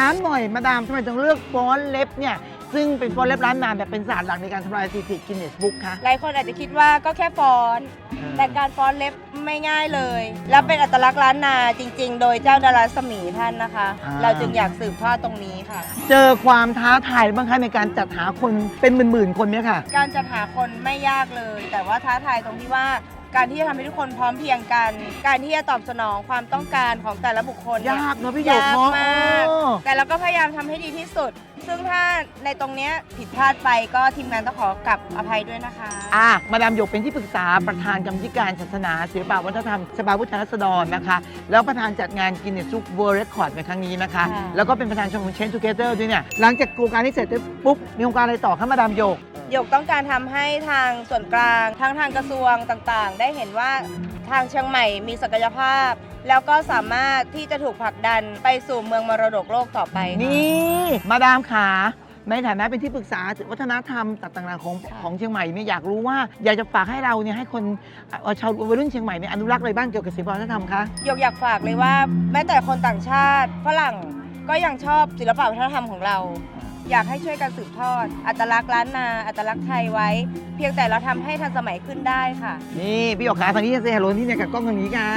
ามหน่อยมาดามทำไมถึงเลือกฟอนต์เล็บเนี่ย ซึ่งเป็นฟอนต์เล็บร้านนานแบบเป็นศาสตร์หลักในการทำลายสถิติกินเนสบุ๊กคะ หลายคนอาจจะคิดว่าก็แค่ฟอนต์แต่การฟอนต์เล็บไม่ง่ายเลย แล้วเป็นอัตลักษณ์ล้านนาจริง ๆ โดยเจ้าดาราสมีท่านนะคะเราจึงอยากสืบทอดตรงนี้ค่ะ เจอความท้าทายบ้างคะในการจัดหาคนเป็นหมื่นๆคนเนี่ยค่ะ การจัดหาคนไม่ยากเลย แต่ว่าท้าทายตรงที่ว่า การที่จะทำให้ทุกคนพร้อมเพรียงกัน การที่จะตอบสนองความต้องการของแต่ละบุคคลเนี่ยยากเนาะพี่หยกยากเนาะมากโอ้แต่เราก็พยายามทำให้ดีที่สุด ซึ่งถ้าในตรงเนี้ยผิดพลาดไปก็ทีมงานต้องขอกลับอภัยด้วยนะคะ อะมาดามหยกเป็นที่ปรึกษาประธานกรรมธิการศาสนาศิลปวัฒนธรรมสภาผู้แทนราษฎรนะคะ แล้วประธานจัดงานกินเนสบุ๊กเวิร์เรคคอร์ดในครั้งนี้นะคะ ค่ะ แล้วก็เป็นประธานชมรมเชนทูเกเตอร์ด้วยเนี่ย หลังจากโครงการนี้เสร็จปุ๊บ มีโครงการอะไรต่อคะมาดามหยก หยกต้องการทำให้ทางส่วนกลางทั้งทางกระทรวงต่างๆ ได้เห็นว่าทางเชียงใหม่มีศักยภาพ แล้วก็สามารถที่จะถูกผลักดันไปสู่เมืองมรดกโลกต่อไปค่ะ นี่มาดามขาในฐานะเป็นที่ปรึกษาวัฒนธรรมต่างๆของค่ะ ของเชียงใหม่เนี่ยอยากรู้ว่าอยากจะฝากให้เราเนี่ยให้คนเอ่อชาววัยรุ่นเชียงใหม่เนี่ยอนุรักษ์อะไรบ้างเกี่ยวกับศิลปวัฒนธรรมคะ หยกอยากฝากเลยว่าแม้แต่คนต่างชาติฝรั่งก็ยังชอบศิลปะวัฒนธรรมของเรา อยากให้ช่วยกันสืบทอด อัตลักษณ์ล้านนาอัตลักษณ์ไทยไว้ เพียงแต่เราทำให้ทันสมัยขึ้นได้ค่ะ นี่ พี่หยกขาทางนี้เซฮัลโหลที่เนี่ยกับกล้องทางนี้ค่ะ